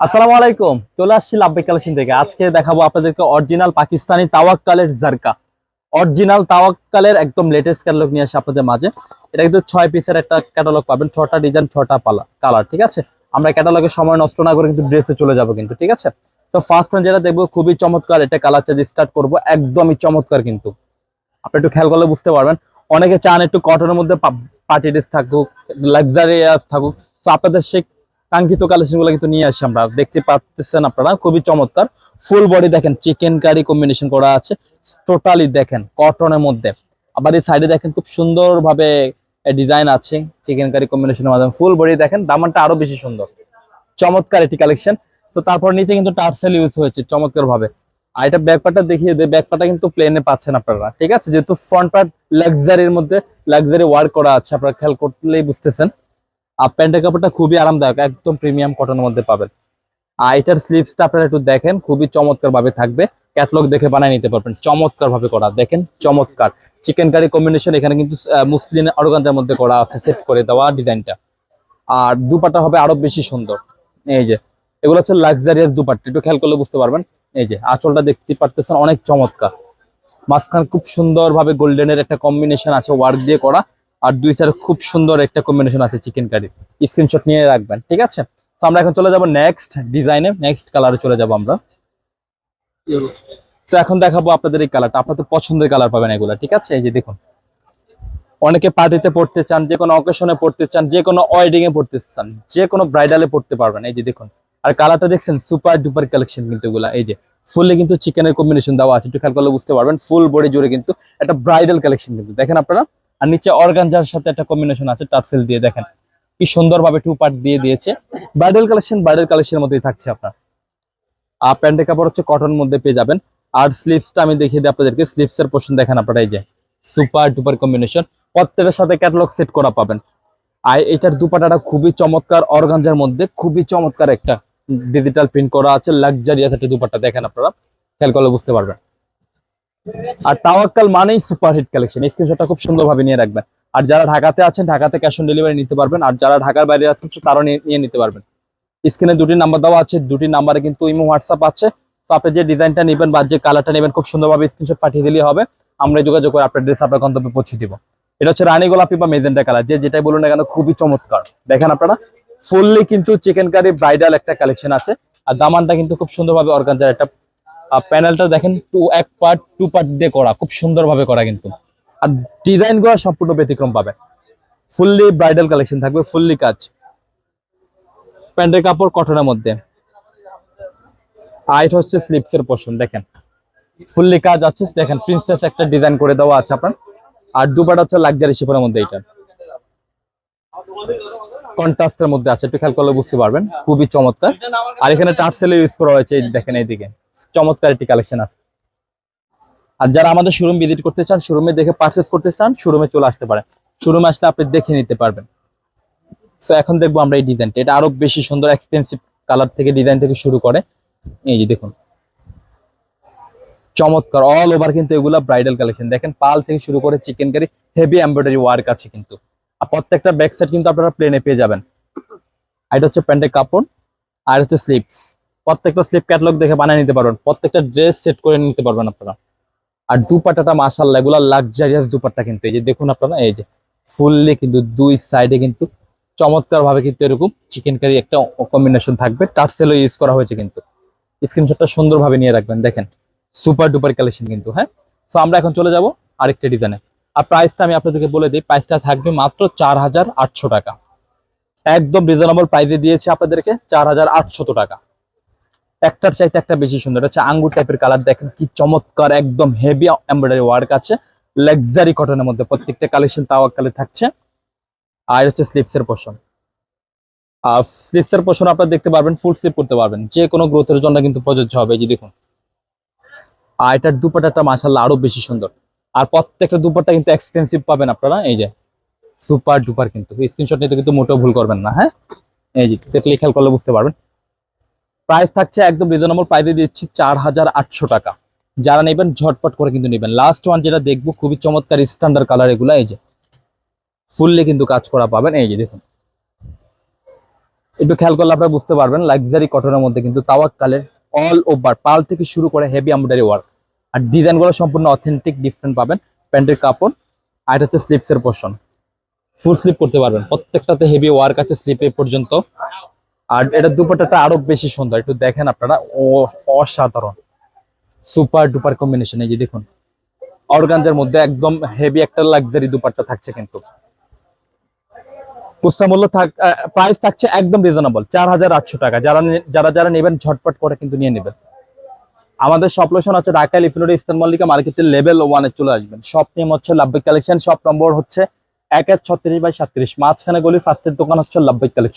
আসসালামু আলাইকুম, চলে আসছি লাভবিক কালেকশন থেকে। আজকে দেখাবো আপনাদেরকে অরিজিনাল পাকিস্তানি তাওয়াক্কালের জারকা। অরিজিনাল তাওয়াক্কালের একদম লেটেস্ট ক্যাটালগ নিয়ে আসে আপনাদের মাঝে। এটা কিন্তু ছয় পিসের একটা ক্যাটালগ পাবেন, ছটা ডিজাইন ছটা পালা কালার ঠিক আছে? আমরা ক্যাটালগের সময় নষ্ট না করে কিন্তু ড্রেসে চলে যাব কিন্তু, ঠিক আছে? তো ফার্স্ট ওয়ান যেটা দেখব, খুবই চমৎকার, এটা কালার চার্জ স্টার্ট করব, একদমই চমৎকার কিন্তু। আপনি একটু খেয়াল করলে বুঝতে পারবেন। অনেকে চান একটু কটনের মধ্যে পার্টি ড্রেস থাকুক লাক্সারিয়াস থাকুক। তো আপনাদের সেই কাঙ্ক্ষিত কালেকশনগুলো কিন্তু নিয়ে আসি আমরা। দেখতে পাচ্ছেন আপনারা, খুবই চমৎকার। ফুল বডি দেখেন চিকেন কারি কম্বিনেশন করা আছে। টোটালি দেখেন কটনের মধ্যে। আবার এই সাইডে দেখেন, খুব সুন্দর ভাবে ডিজাইন আছে চিকেন কারি কম্বিনেশনের মাধ্যমে। ফুল বডি দেখেন, দামানটা আরও বেশি সুন্দর। চমৎকার একটি কালেকশন তো তারপর নিচে কিন্তু টার্সেল ইউজ হয়েছে চমৎকার ভাবে আর এটা ব্যাকপার্টটা দেখিয়ে দেয় ব্যাকপার্টটা কিন্তু প্লেনে পাচ্ছেন আপনারা, ঠিক আছে? যেহেতু ফ্রন্ট পার্ট লাক্সারির মধ্যে লাক্সারি ওয়ার্ক করা আছে, আপনারা খেয়াল করলেই বুঝতেছেন। আর প্যান্টের কাপড়টা খুবই আরামদায়ক, একদম প্রিমিয়াম কটনের মধ্যে পাবেন। আর এটার স্লিভসটা আপনারা একটু দেখেন, খুবই চমৎকার ভাবে থাকবে। ক্যাটলগ দেখে বানিয়ে নিতে পারবেন চমৎকার ভাবে করা, দেখেন চমৎকার। চিকেন কারি কম্বিনেশন এখানে কিন্তু মুসলিম অর্গানজার মধ্যে করা আছে সেট করে দেওয়া ডিজাইনটা আর দুপাটা হবে আরও বেশি সুন্দর, এই যে। এগুলো হচ্ছে লাক্সারিয়াস দুপাট্টা, একটু খেয়াল করলে বুঝতে পারবেন। এই যে, আঁচলটা দেখতে পারতেছেন অনেক চমৎকার। মাঝখান খুব সুন্দর ভাবে গোল্ডেনের একটা কম্বিনেশন আছে ওয়ার্ক দিয়ে করা। আর দুই সাইড খুব সুন্দর একটা কম্বিনেশন আছে চিকেন কারি স্ক্রিনশট নিয়ে রাখবেন, ঠিক আছে? তো আমরা এখন চলে যাব নেক্সট ডিজাইনে নেক্সট কালারে চলে যাব আমরা। তো এখন দেখাবো আপনাদের এই কালারটা আপনাদের পছন্দের কালার পাবেন এগুলা, ঠিক আছে? এই যে দেখুন। অনেকে পার্টিতে পড়তে চান, যে কোনো অকেশনে পড়তে চান, যে কোনো ওয়েডিং এ পড়তে চান, যে কোনো ব্রাইডালে পড়তে পারবেন। এই যে দেখুন। আর কালারটা দেখছেন সুপার ডুপার কালেকশন কিন্তু এগুলা। এই যে ফুলে কিন্তু চিকেনের কম্বিনেশন দেওয়া আছে। একটু খেয়াল করলে বুঝতে পারবেন ফুল বডি জুড়ে কিন্তু একটা ব্রাইডাল কালেকশন কিন্তু। দেখেন আপনারা? আর নিচে অর্গানজার সাথে একটা কম্বিনেশন আছে টার্সেল দিয়ে দেখেন। কি সুন্দরভাবে টু পার্ট দিয়ে দিয়েছে। ব্রাইডাল কালেকশন ব্রাইডাল কালেকশনের মধ্যেই থাকছে আপনার। আর প্যান্টের কাপড় হচ্ছে কটন মধ্যে পেয়ে যাবেন। আর স্লিপসটা আমি দেখিয়ে দিই আপনাদেরকে। স্লিপস এর পোর্শন দেখেন আপনারা, এই যে সুপার ডুপার কম্বিনেশন প্রত্যেকের সাথে ক্যাটালগ সেট করা পাবেন। আর এটার দুপাটাটা খুবই চমৎকার অর্গানজার মধ্যে, খুবই চমৎকার একটা ডিজিটাল প্রিন্ট করা আছে। লাক্সারিয়াস একটা দুপাট্টা দেখেন আপনারা। খেয়াল করলে বুঝতে পারবেন। আর তাওয়াক্কাল মানেই সুপার হিট কালেকশন স্ক্রিনশটটা খুব সুন্দরভাবে নিয়ে রাখবেন। আর যারা ঢাকাতে আছেন, ঢাকাতে ক্যাশ অন ডেলিভারি নিতে পারবেন। আর যারা ঢাকার বাইরে আছেন তারাও নিয়ে নিয়ে নিতে পারবেন। স্ক্রিনে দুটি নাম্বার দেওয়া আছে। দুটি নাম্বারে কিন্তু ইমো হোয়াটসঅ্যাপ আছে। তো আপনি যে ডিজাইনটা নেবেন বা যে কালারটা নেবেন, খুব সুন্দরভাবে স্ক্রিনশট পাঠিয়ে দিলেই হবে। আমরা যোগাযোগ করে আপনার ড্রেস আপনার গন্তব্যে পৌঁছে দিব। এটা হচ্ছে রানী গোলাপি বা মেজেন্টা কালার যে যেটাই বলুন না কেন, খুবই চমৎকার। দেখেন আপনারা ফুললি কিন্তু চিকেন কারি ব্রাইডাল একটা কালেকশন আছে। আর দামানটা কিন্তু খুব সুন্দরভাবে অর্গানজার একটা প্যানেলটা দেখেন টু এক পার্ট টু পার্ট দিয়ে করা, খুব সুন্দরভাবে করা কিন্তু। আর ডিজাইনগুলো সম্পূর্ণ ব্যতিক্রম পাবে। ফুললি ব্রাইডাল কালেকশন থাকবে ফুললি কাজ। প্যান্টের কাপড় কটনের মধ্যে। আইট হচ্ছে স্লিপস এর পোর্শন দেখেন। ফুললি কাজ আছে, দেখেন প্রিন্সেস একটা ডিজাইন করে দেওয়া আছে আপনার। আর দুপাটা হচ্ছে লাক্সারি শিপের মধ্যে এটা কন্ট্রাস্টের মধ্যে আছে, একটু খেয়াল করলে বুঝতে পারবেন। খুবই চমৎকার। আর এখানে টার্সেল ইউজ করা হয়েছে দেখেন এইদিকে। চমৎকার একটি কালেকশন আছে। আর যারা আমাদের শোরুম ভিজিট করতে চান শোরুমে দেখে পারচেস করতে চান শোরুমে চলে আসতে পারেন। শোরুমে আসলে আপনি দেখে নিতে পারবেন। তো এখন দেখব আমরা এই ডিজাইনটা এটা আরও বেশি সুন্দর এক্সপেন্সিভ কালার থেকে ডিজাইন থেকে শুরু করে। এই যে দেখুন। চমৎকার অল ওভার কিন্তু এগুলা ব্রাইডাল কালেকশন দেখেন, পাল থেকে শুরু করে chikankari heavy embroidery work আছে কিন্তু। আর প্রত্যেকটা ব্যাক সাইড কিন্তু আপনারা প্লেনে পেয়ে যাবেন। আর এটা হচ্ছে প্যান্টের কাপড়। আর হচ্ছে স্লিপস প্রত্যেকটা স্লিপ ক্যাটলগ দেখে বানিয়ে নিতে পারবেন। প্রত্যেকটা ড্রেস সেট করে নিতে পারবেন আপনারা। আর দুপাট্টাটা মাশাল্লাহ এগুলা লাক্সারিয়াস দুপাট্টা কিন্তু। এই যে দেখুন আপনারা, এই যে ফুললি কিন্তু দুই সাইডে কিন্তু চমৎকার ভাবে কিন্তু এরকম চিকেন কারি একটা কম্বিনেশন থাকবে। টার্সেলও ইউজ করা হয়েছে কিন্তু। স্ক্রিনশটটা সুন্দরভাবে নিয়ে রাখবেন, দেখেন। সুপার ডুপার কালেকশন কিন্তু হ্যাঁ? তো আমরা এখন চলে যাব আরেকটা ডিজাইনে আর প্রাইসটা আমি আপনাদেরকে বলে দিই প্রাইসটা থাকবে মাত্র চার হাজার আটশো টাকা। একদম রিজনেবল প্রাইসে দিয়েছে আপনাদেরকে, চার হাজার আটশত টাকা। একটার চাইতে একটা বেশি সুন্দর। হচ্ছে আঙ্গুর টাইপের কালার দেখেন কি চমৎকার, একদম হেভি এমব্রয়ডারি ওয়ার্ক আছে। লাক্সারি কটনের মধ্যে প্রত্যেকটা কালেকশন তাওয়াক্কালে থাকছে। আর হচ্ছে স্লিপসের পোর্শন আর স্লিপসের পোর্শন আপনারা দেখতে পারবেন ফুল স্লিপ করতে পারবেন। যে কোনো গ্রোথের জন্য কিন্তু প্রযোজ্য হবে, এই যে দেখুন। আর এটার দুপাটাটা মাসাল্লাহ আরও বেশি সুন্দর। আর প্রত্যেকটা দুপাট্টা কিন্তু এক্সপেন্সিভ পাবেন আপনারা, এই যে। সুপার ডুপার কিন্তু। স্ক্রিনশট নিতে কিন্তু মোটেও ভুল করবেন না হ্যাঁ? এই যে দেখলে খেয়াল করলে বুঝতে পারবেন। প্রাইস থাকছে একদম রিজনেবল প্রাইসে দিচ্ছি চার হাজার আটশো টাকা। যারা নেবেন, ঝটপট করে কিন্তু নেবেন। লাস্ট ওয়ান যেটা দেখব, খুবই চমৎকার স্ট্যান্ডার্ড কালার এগুলো, এই যে। ফুললে কিন্তু কাজ করা পাবেন, এই যে দেখুন। একটু খেয়াল করলে আপনারা বুঝতে পারবেন লাক্সারি কটনের মধ্যে কিন্তু তাওয়াক্কালের অল ওভার পাল থেকে শুরু করে হেভি এমব্রয়ডারি ওয়ার্ক আর ডিজাইনগুলো সম্পূর্ণ অথেন্টিক ডিফারেন্ট পাবেন। প্যান্টের কাপড়, আর এটা হচ্ছে স্লিপসের পোর্শন ফুল স্লিপ করতে পারবেন। প্রত্যেকটাতে হেভি ওয়ার্ক আছে স্লিপে পর্যন্ত। আর এটা দুপাট্টাটা আরও বেশি সুন্দর। একটু দেখেন আপনারা অসাধারণ। সুপার ডুপার কম্বিনেশন এই যে দেখুন। অর্গানজার মধ্যে একদম হেভি একটা লাক্সারি দুপাট্টা থাকছে কিন্তু। খুচরা মূল্য থাক প্রাইস থাকছে একদম রিজনেবল চার হাজার আটশো টাকা। যারা যারা যারা নেবেন, ঝটপট করে কিন্তু নিয়ে নেবেন। আমাদের সব লোকেশন আছে ঢাকা লিফিনোড ইস্টার্ন মল্লিকা মার্কেটের লেভেল ওয়ানে চলে আসবেন। শপ নেম হচ্ছে লাভবিক কালেকশন শপ নম্বর হচ্ছে এক এক ছত্রিশ বাই সাতত্রিশ মাঝখানে গলির ফার্স্টের দোকান হচ্ছে লাভবিক কালেকশন